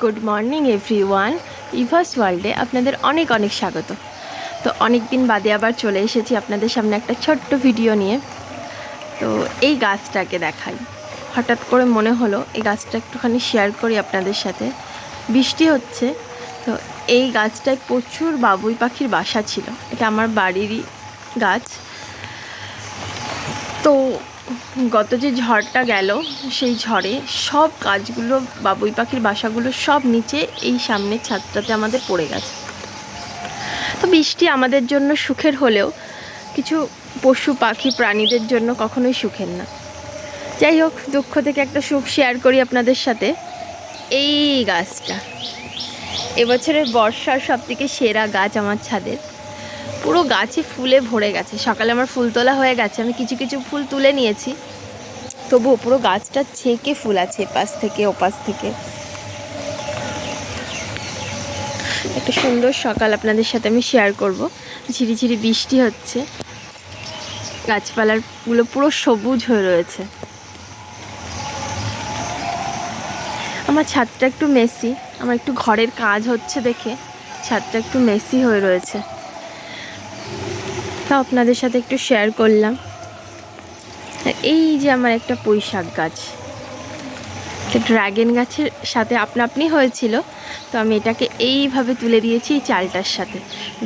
Good morning everyone ইভাস ওয়ার্ল্ডে আপনাদের অনেক অনেক স্বাগত। তো অনেক দিন বাদে আবার চলে এসেছি আপনাদের সামনে একটা ছোট্ট ভিডিও নিয়ে। তো এই গাছটাকে দেখাই। হঠাৎ করে মনে হলো এই গাছটা একটুখানি শেয়ার করি আপনাদের সাথে। বৃষ্টি হচ্ছে, তো এই গাছটায় প্রচুর বাবুই পাখির বাসা ছিল। এটা আমার বাড়িরই গাছ। তো গত যে ঝড়টা গেল, সেই ঝড়ে সব গাছগুলো বাবুই পাখির বাসাগুলো সব নিচে এই সামনের ছাদটাতে আমাদের পড়ে গেছে। তো বৃষ্টি আমাদের জন্য সুখের হলেও কিছু পশু, পাখি, প্রাণীদের জন্য কখনোই সুখের না। যাই হোক, দুঃখ থেকে একটা সুখ শেয়ার করি আপনাদের সাথে। এই গাছটা, এবছরের বর্ষার সব থেকে সেরা গাছ আমার ছাদের। পুরো গাছে ফুলে ভরে গেছে। সকালে আমার ফুল তোলা হয়ে গেছে। আমি কিছু কিছু ফুল তুলে নিয়েছি। তবুও পুরো গাছটা ছেঁকে ফুল আছে এপাশ থেকে, ওপাশ থেকে। একটা সুন্দর সকাল আপনাদের সাথে আমি শেয়ার করব। ঝিরিঝিরি বৃষ্টি হচ্ছে। গাছপালাগুলো পুরো সবুজ হয়ে রয়েছে। আমার ছাদটা একটু মেসি আমার একটু ঘরের কাজ হচ্ছে দেখে। ছাদটা একটু মেসি হয়ে রয়েছে। তা আপনাদের সাথে একটু শেয়ার করলাম। এই যে আমার একটা পুঁই শাক গাছ ড্রাগন গাছের সাথে আপনা আপনি হয়েছিল, তো আমি এটাকে এইভাবে তুলে দিয়েছি চালটার সাথে,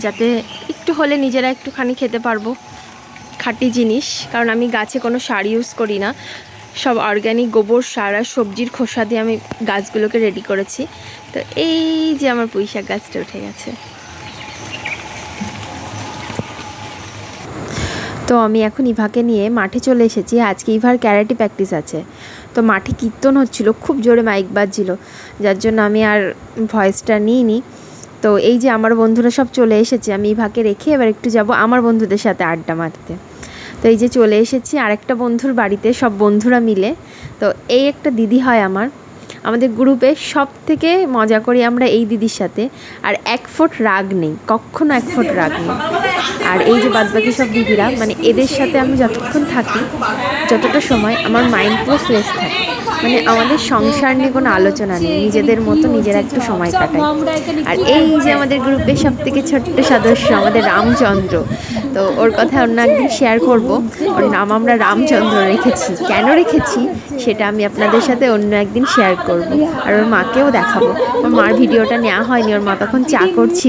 যাতে একটু হলে নিজেরা একটুখানি খেতে পারব। খাঁটি জিনিস, কারণ আমি গাছে কোনো সার ইউজ করি না। সব অর্গ্যানিক গোবর, সার আর সবজির খোসা দিয়ে আমি গাছগুলোকে রেডি করেছি। তো এই যে আমার পুঁই শাক গাছটা উঠে গেছে। তো আমি এখন ইভাকে নিয়ে মাঠে চলে এসেছি। আজকে ইভার ক্যারাটি প্র্যাকটিস আছে। তো মাঠে কীর্তন হচ্ছিল, খুব জোরে মাইক বাজছিল। যার জন্য আমি আর ভয়েসটা নিইনি। তো এই যে আমার বন্ধুরা সব চলে এসেছে, আমি ইভাকে রেখে এবার একটু যাব আমার বন্ধুদের সাথে আড্ডা মারতে। তো এই যে চলে এসেছি, আরেকটা বন্ধুর বাড়িতে সব বন্ধুরা মিলে। তো এই একটা দিদি হয় আমার। আমাদের গ্রুপে সব থেকে মজা করি আমরা এই দিদির সাথে। আর এক ফুট রাগ নেই, কখনো এক ফুট রাগ নেই। আর এই যে বাদবাকি সব দিদিরা মানে এদের সাথে আমি যতক্ষণ থাকি, যতটা সময় আমার মাইন্ড পুরো ফ্রেশ থাকে। মানে আমাদের সংসার নিয়ে কোনো আলোচনা নেই, নিজেদের মতো নিজেরা একটু সময় কাটাই। আর এই যে আমাদের গ্রুপের সব থেকে ছোট্ট সদস্য আমাদের রামচন্দ্র, তো ওর কথা অন্য একদিন শেয়ার করব। ওর নাম আমরা রামচন্দ্র রেখেছি। কেন রেখেছি? সেটা আমি আপনাদের সাথে অন্য একদিন শেয়ার করব। আর ওর মাকেও দেখাবো। ওর মার ভিডিওটা নেওয়া হয়নি, ওর মা তখন চা করছিল।